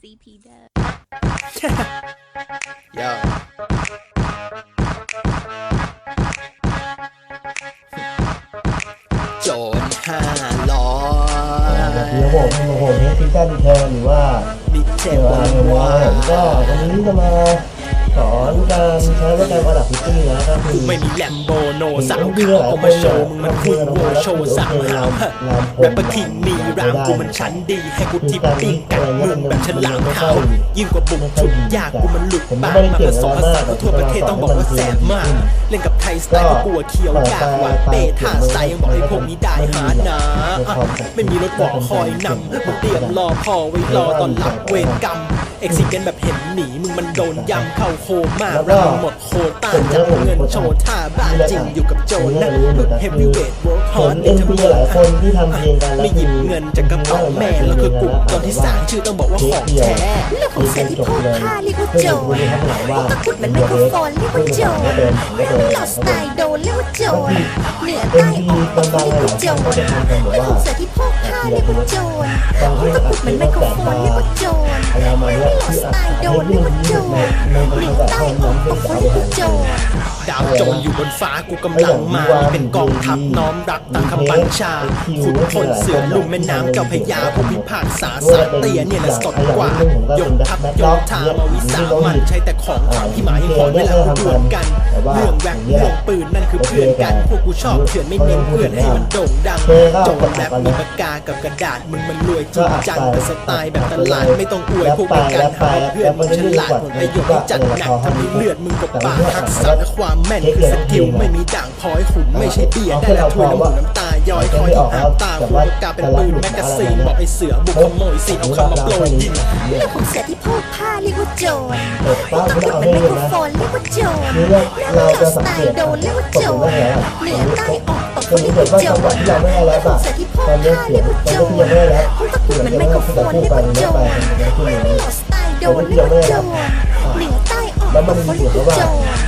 CP Dub. Yo. โจรห้าร้อยเดี๋ยวผมผมผมเฮซิตันเทอร์หรือว่าดิเทเทลวาเนว่าว่าผมก็วันนี้จะมาส อนการใช้โปรแกรมประดับพิตติ้งนะครับคือไม่มีแลมโบโนสาวขาวเอามาโชว์มึงมันคุยโวโชว์สาวหาวฮะแรปเปอร์คิงนี่รามกูมันชั้นดี ให้กูทิปปิ้งกันมึงแบบฉลามขาวยิ่งกว่าบุกชุดยากกูมันหลุดปากมาผสมผสานทั่วประเทศต้องบอกว่าแสบมาก เล่นกับไทยสไตล์ก็กลัวเคี้ยวยากกว่าเป้ท่าใสยังบอกให้พวกนี้ได้หานะอะไม่มีรถบอกคอยนำมึงเตรียมรอพอไว้รอตอนหลับเวรกรรม เอ็กซิเกนแบบเห็นหนีมึงมันโดนยำเข้าโคม่าแล้วมึงหมดโคต้าจะเอาเงินโชว์ท่าบ้าจริงอยู่กับโจรนะพึ่งเฮฟวีเวทเวิร์คฮผอลร์ดเอ็นพีหลายคนที่ทำเพลงกันแล้วไม่หยิบเงินจากกระเป๋าแม่แล้วคือกลุ่มตอนที่สร้างชื่อต้องบอกว่าของแท้เรื่องของเสียงที่พูดพาเรียกว่าโจรคุณทั้งหลายว่าตะกรุดเหมือนไมโครโฟนเรียกว่าโจรก็เป็นก็เป็นหลอดสไตล์โดนเรียกว่าโจรเหนือเอ็ใต้นอพีอกตกบางเรียกๆหว่าลายโจคนรก็จะทำกันแบบเรื่องว่าของเสียงที่พูดพาเรียกว่าโจรตะกรุดเหมือนไมโครโฟนเรียกว่าโจรอะไรมาเนี่หลอดคือสไตล์โดนเรียกว่าโจรหนืภาอษาใต้ไทยออกเป็นตกสาวเรียกไทว่ายโจรดาวโจรอยู่บนฟ้ากูกำลังมาเป็นกองทัพน้อมรักตามคำบัญชาขุนพลเสือลุ่มแม่น้ำเจ้าพระยาผู้พิพากษาสาเตียเนี่ยแหละสดกว่ายกทัพโยธามาวิสามันใช้แต่ของขลังที่หมายผลเวลากูดวลกันเรื่องแรปเรื่องปืนนั่นคือเพื่อนกัน พวกกูชอบเถื่อนไม่เน้นเพื่อนให้มันโด่งดังโจรแรปมีปากกากับกระดาษมึงมันรวยจริงจังแต่สไตล์แบบตลาดไม่ต้องอวยพวกกัหาว่าเพื่อนมึงฉลาดผลประโยชน์ที่จัดหนักทำให้เลือดมึงกับปากทักษะและความแม่นคือสกิลไม่มีด่างพร้อยขุนไม่ใช่เบียร์ได้ละถ้วยน้ำหมูน้ำตาย้อยคอยที่หางตาหัวปากกาเป็นปืนแมกกาซีนบอกไอ้เสือบุกขโมยซีนเอาคำมาโปรยยิงเรื่องของเสียงที่พูดพาเรียกว่าโจรเปิดป้าตะคุณกรุดเอาเหมืให้อนไมเห็โครนนะโฟนเรียกว่าโจรคือเรื่องเราหลจะอดสสังไตเกตล์โดนเรียกว่าตโจกรลงแล้วเหนือใต้ออกตกก็เรีรู้ยกสึว่ากว่าโจจังหวะรที่เราไม่ได้แล้วขออะงเสียงที่พูตดอนนี้พาเสีเรียยงกว่าตอนโจนี้ที่รยังไม่ได้แล้วตะกรุดเหมือนไมโครโฟนเรียกว่าโจร ดนหลอดสไตล์โดนเรียกว่าโจรเหนือใต้ออกแล้วมันตมีเรีเสียยกงว่าว่าโจ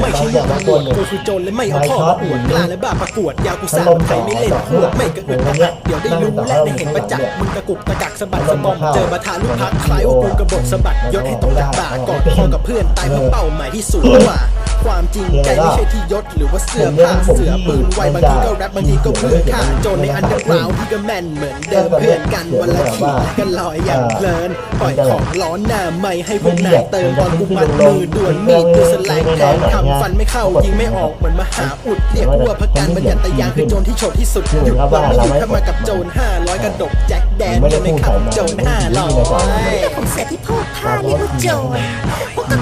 ไม่ใช่ยางบางคนว่ากูคือโจรเละไม่เอาพ่อประกวดกล้าและบ้าประกวดยากูสางใครไม่เล่นพวกไม่กระอึกกระอักเดี๋ยวได้รู้และได้เห็นประจักษ์มึงตะกุกตะกักสะบัดสะบอมเจอประธานลูกพักคล้ายว่ากูกระบดสะบัดยศให้ตกจากบ่ากอดคอกับเพื่อนตายเพื่อเป้าหมายที่สูงกว่าความจริงใจไม่ใช่ที่ยศหรือว่าเสื้อผ้าเสือปืนไวบางทีก็แรปบางทีก็เพื่อฆ่าโจรในอันเดอร์กราวที่ก็แม่นเหมือนเดิมเพื่อนกันวันละขี่กันลอยอย่างเพลินปล่อยของร้อนหน้าไม่ให้พวกนายเติมตอนกูมัดมือด่วนมีดคือสไลด์แทงคำฟันไม่เข้ายิงไม่ออกเหมือนมหาอุดเรียกว่าพระการบัญญัติยางคือโจรที่โฉดที่สุดหยุดเราไม่หยุดถ้ามากับโจร500กระดกแจ็คแดนยังไม่ขับโจร500เรื่องของเสียงที่พูดพาเรียกว่าโจร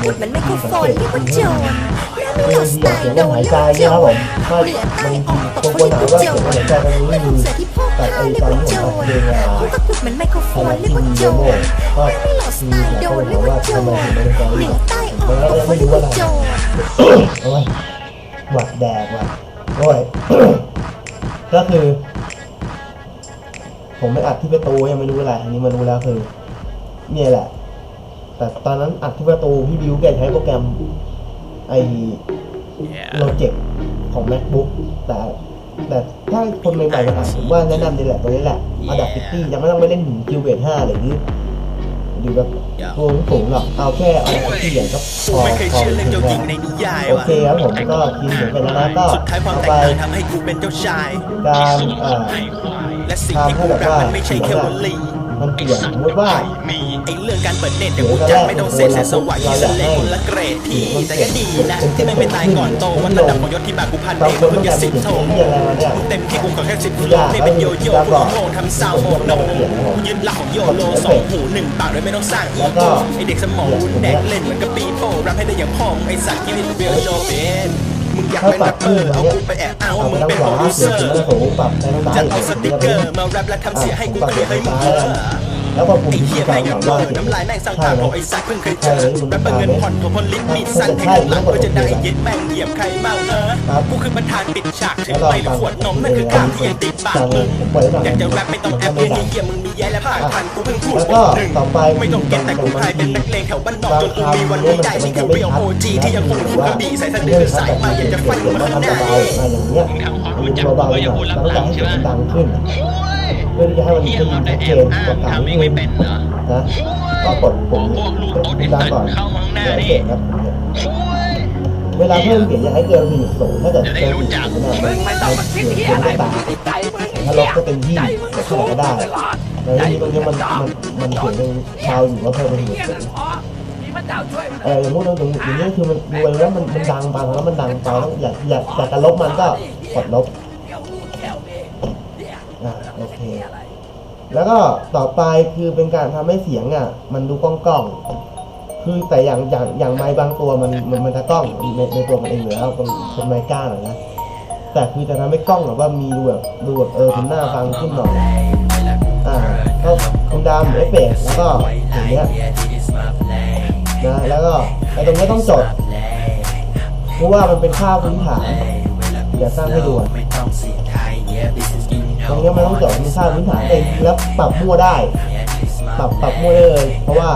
มุดเหมือนไมโครโฟนเรียกว่าโจรแล้วหลอสไตล์โดนเรียกว่าโจรเหนือใต้ออกตกเรียกว่าโจรเรื่องเสียที่พูดพาเรียกว่าโจรพวกตะกุดเหมือนไมโครโฟนเรียกว่าโจรก็หลอสมีไตล์หลายโดนเรีบยกว่าว่าโจมรถึงไม่ได้การเหนือใต้ออกตกเรียกว่าโจรโอ้ยหวัดแดกว่ะโอ้ยก็คือ ผมไม่อัดที่ประตูยังไม่รู้อะไรอันนี้มารู้แล้วคือเนี่ยแหละ แต่ตอนนั้นอัดที่ประตูพี่บิวแกใช้โปรแกรมไอโลเจกของ macbook แต่แต่ถ้าคนใหม่ๆมาอ่านผมว่าแนะนำนี่แหละตัวนี้แหละเอาดับฟิตตี้ยังไม่ต้องไปเล่นถึงคิวเวทห้าหรือหรือแบบตัวสูงหรอกเอาแค่เอาดับฟิตตี้อย่างก็พกูอไม่เคยพอเชื่อเรื่องถึเจ้างหญิแล้วงในนิยายโอว่ะเคครับผมก็กินเหมือนกันแล้วนะก็สุดท้ายความต่อแตกไปต่างทำให้กูเป็นเจ้าชายการอ่าและสิ่งที่กูรักมันไม่ใช่แค่วลี มันเปลี่ยนสมมติว่า มีไอ้เรื่องการเปิดเน็ตเดี๋ยวกูจัดไม่ต้องเซ็นเซ็นสวัสดิ์ที่สเลงคนละเกรดพี่แต่ก็ดีนะ ที่ไม่ไปตายก่อนโตวันระดับของยศที่บากูพันบาเองงคนเพิ่ต้องงกาจะรสิบเปลี่ยนโทสีอะไรมาเนี่ยมึงเต็มที่กูขอแค่สิบโลไม่เป็นโยโย่กูโง่ทำซาวโมโนยืนหลักของโยโลสองหูหนึ่งปากโดยไม่ต้องสร้างอีโก้ไอเด็กสมองวุ้นแดกเล่นเหมือนกับปีโป้รับให้ได้อย่างพ่อมึงไอสัตว์ที่เป็นเรียลโชว์เป็น มึงอยากถ้าเป็นปรัแรบปเปขึ้อนร์มาเอาเนี่ยกูไปแอบเอาเอามึไปงด้านเป็นขโปรวาดิวเซเสียองถึงร์แล้วผมปรับไปทางซ้ายจะเอาสติกเกอร์มาแรปและทำเสียงให้กูเคลียร์ให้มึงเออ แล้วพอผมไอ้เหี้ยแม่งอย่างถามเวอว่าน้ำลายแม่งสร้างใช่าพไหมของไอ้สัตว์เพิ่งเคยเจอแรปเปเงินผ่อนโทรพลลิ้นมีดสั้นแทงข้างหลังก็จะได้เย็ดแม่งเหยียบใครเมาเออกูคือประธานปิดฉากถึงไปหรือขวดนมนั่นคือการที่ยังติดปากมึงอยากจะแรปไม่ต้องแอปเพื่อนเหี้ยมึงมีแย่และภาคทันกูเพิ่งพูดบทหนึ่งไม่ต้องเก็ตแต่กูกลายเป็นนักเลงแถวบ้านนอกจนกูมีวันนี้ได้นี่คือเรียลโอจีที่ยังคงถูกกระบี่ใส่สะดือสายไปอยากจะฟันมึงข้างหน้าเอะไรอย่างเงี้ยมันเบาๆหน่อยแล้วต้องการให้เสียงดังขึ้น เพื่อที่จะให้มันเฮียขึ้นชัดเจนกอ้าว่างเก่าทำนิเอดงนึไม่งเป็นเหรอนะก็กดปุ่มนี้กดปุ่มดังก่อนแล้วเก็บครับเวลาเพิ่มเสียงอย่าให้เกินหนึ่งสูงถ้าเกิดเกินหนึ่งศูนะมันมันเสียงเกินตาถ้าล็อกก็เต็มที่แต่เท่าไหร่ก็ได้แล้วทีนี้ตรงนี้มันมันมันเสียงยังเบาวอยู่ก็เพิ่มเป็นหนึ่งเอออย่างพวกนั้นอย่างอย่างนี้คือมันดูแล้วมันมันดังไปแล้วมันดังไปต้องอยากอยากอยากจะลบมันก็กดลบ แล้วก็ต่อไปคือเป็นการทำให้เสียงอะ มันดูก้องก้องๆคือแต่อย่างอย่างอย่างไม้บางตัวมันมันมันจะกล้องในในตัวมันเองอยู่แล้วเป็นเป็นไม้ก้านอะนะแต่คือจะทำให้กล้องแบบว่ามีดูแบบดูแบบเออเป็นหน้าฟังขึ้นหน่อยอ่าก็คุณดำเอฟเฟกแล้วก็อย่างเงี้ยนะแล้วก็ไอ้ตรงนี้ต้องจดเพราะว่ามันเป็นค่าพื้นฐานอย่าสร้างให้ด่วน ตรงเนี้ยมันต้องจดเป็นค่าพื้นฐานเองแล้วปรับมั่วได้ ปรับปรับมั่วได้เลยเพราะว่า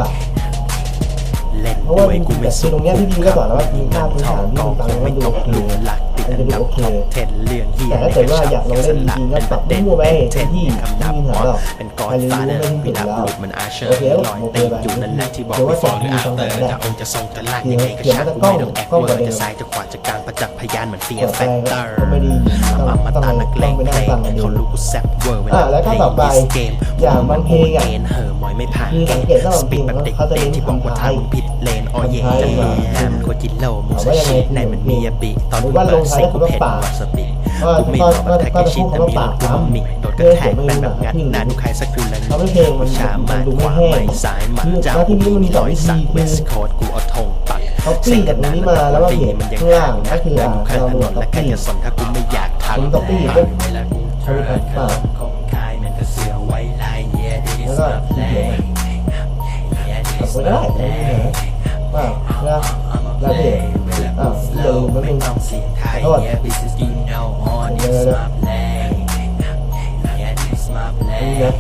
เล่นเพราะว่าด้วยกูไม่สุตรงเนี้ยที่ดีก็บอกแล้วว่ามีค่าพื้นฐานที่มันฟังแล้วมันดูโอเคหลัก ติดอันดับท็อปเทนเรื่องเฮียแต่ถ้าเกิดว่าอยากลองเล่นจริงๆก็ปรับมั่วไปเต็มที่คำดับไม่มีปัญหาหรอกเป็นกอดใครรู้ฟ้าไม่เนอถึร์งพิทักษ์แล้วบุตรมันอาเชอโอร์เคลอยเต็มอยู่นั่นแหละที่บอกเดี๋ยวว่าว่าฟอร์หรือจะอามีเตอร์สองแบบถ้าองค์จะทรงจะลากเดี๋ยัยวงไงก็เดี๋ยวช่างมันจะกูไม่ต้องแอคกล้องเวอร์กล้องจะซ้ายจะขวาจะกลางประจักษ์พยานเหมือนเฟียกดแฟไปกเตอร์ก็ไม่ดีต้องมามาต้องตานักเลต้องงไปเพนั่ลงงฟังกันดีเขารู้กูแซบเวอร์เวอะลาแล้วก็เพลต่องไปดิสเกมอย่างบางเพลงอะเกณฑ์เหอะมอยไม่ผ่านคือเกสังณฑ์เกตว่าบางสเพลปีงดแบบเด็กเขาจะเตเน้นที่บอกว่าคำท้ายทางมึงผิดเลนออเย่คำท้ายจะดีกว่าแหมมันโคจิโลมูเอาสไว้ยังไงชิในมันมียาบิตอนหรืกูอว่าเปิลงดท้ายเซ็กด้วยกูคำว่าเผ็ดปากวาซาบิก็กูไม่ก็บอกก็ว่าแท็กก็ไอจะชิพูนดแต่คำว่ามีปากลูกกูซ้ำมามิโดนกระแทกไปแบบงัดหน้าดูใครสักกูแล้วเขาไม่เพลงมันชามาดูขไม่วาแห้งไม่ซ้ายมาคือเจ้าแล้วที่นี้มันมีสองรอยวิธีสักคือเวสโคดกูเอาธงปักเขาปี้จากตรงนี้มาแล้วก็เห็นข้างล่างก็คืออ่าข้างเราถดูนนเขาและใครปี้จะสนถ้ากูไม่อยากทักผมก็ปี้ปุ๊บใช้เป็นปากแล้วก็สีเขียวปรับไปได้ไม่มีปัญหาปากแล้วแล้วเพจ ษเดี๋ยวเดี๋ยวเดี๋ยวนี่นะ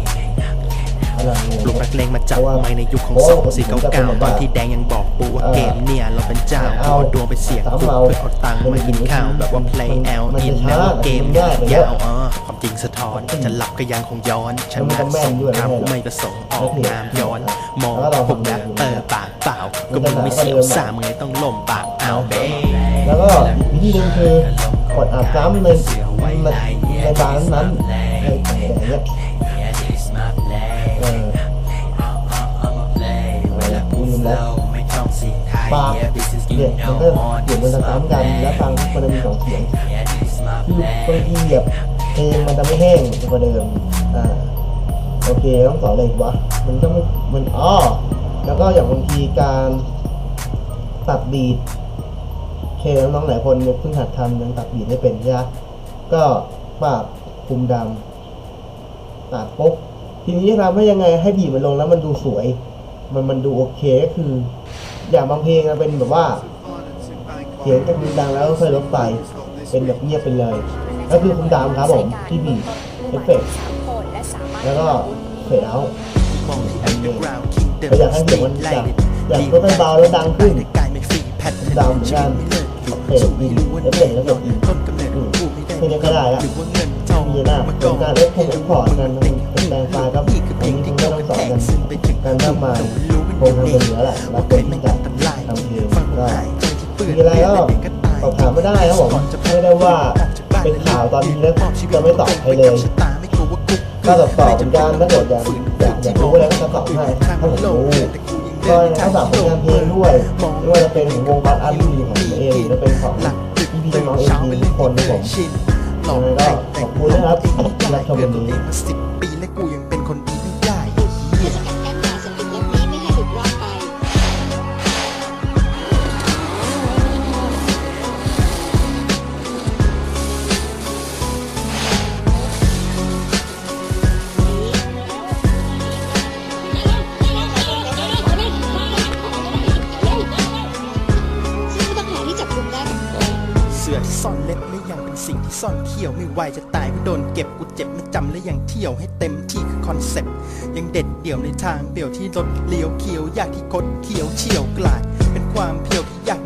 อะไรเนี่ยลูกนักเลงมาจับเพราะว่าไม่ในยุคของเพราะสว่าองสี่เก้าผมจะเป็เก้านแบบตอนว่าที่แดงยังบอกปูว่าเออเกมเนี่ย เราเป็นเจ้าเอาเอาดวงไปเสี่ยงสามกูเอาเพื่อเอาตังค์มากินข้าว แบบว่า play มัน L มัน in จะช้าแล้วเกมมันยากเลยยาวอ๋อความจริงสะท้อนจะหลับก็ยังคงย้อนชมันนะก็แม่สนงด้วยครามไม่กูใช่เหรอไม่ประสงค์ออกนามย้อน มองแล้วเราพวกทำแรปเตอร์ปากเปล่า ก็มึงไม่เสียวสามึงเลยต้องล่มปากเอาเบ้ แล้วก็วิธีหนึงคือกดอาบน้ำในในในบาร์นั้นๆอย่างเงี้ยเออลืมแล้วปากเนี่ยมันก็เสียงมันจะซ้ำกันแล้วฟังมันจะมีสองเสียงคือบางทีแบบเพลงมันจะไม่แห้งกว่าเดิมอ่าโอเคต้องสอนอะไรอีกวะมันต้องมันอ้อแล้วก็อย่างบางทีการตัดบีท เคน้องๆหลายคนเนี่ยเพิ่งหัดทำยังตัดบีทไม่เป็นใช่ไหมก็ปากคุมดำตัดปุ๊บทีนี้จะทำให้ยังไงให้บีทมันลงแล้วมันดูสวย มันมันดูโอเคก็คือ อย่างบางเพลงมันเป็นแบบว่าเสียงกระดังแล้วค่อยลดไปเป็นแบบเงียบไปเลย ก็คือคุมดำครับผมที่บีทเอฟเฟกต์แล้วก็เฟดเอามองที่ underground kingdom ก็อยากให้เสียงมันอยากอยากลดให้เบาแล้วดังขึ้นกลายไม่ฟรีแพทดำเหมือนกัน เฟดอินเอฟเฟกต์แล้วเฟดอินต้นกำเนิดของกูไม่ได้แค่นี้ก็ได้ละหรือว่าเงินทองมีหน้าเป็นการเล่นพวกเอ็กพอร์ตกันเป็นแปลงไฟล์ครับอันนี้คุณก็ต้องสอนกันการทำมาคงทำเป็นเหลือแหละแล้วคนที่จะทำเพลงก็มีอะไรก็สอบถามไม่ได้ครับผมไม่ได้ว่าเป็นข่าวตอนนี้แล้วจะไม่ตอบใครเลยก็ตอบตอบเหมือนกันถ้าเกิดอยากอยากอยากรู้อะไรก็จะตอบให้ถ้าผมรู้ ก็ต้องฝากผลงานเพลงด้วยไม่ว่าจะเป็นของวงบัตอาร์บีของผมเองหรือจะเป็นของพี่พี่น้องเองทุกคนนะผมยังไงก็ขอบคุณนะครับที่รับชมวันนี้มาสิบปีและกูยัง ที่ยวไม่ไหวจะตายก็โดนเก็บกูเจ็บไม่จำและยังเที่ยวให้เต็มที่คือคอนเซ็ปต์ยังเด็ดเดี่ยวในทางเบี่ยวที่รถเลี้ยวเคี้ยวยากที่คดเคี้ยวเชี่ยวกลาย เป็นความเพียวที่ยาก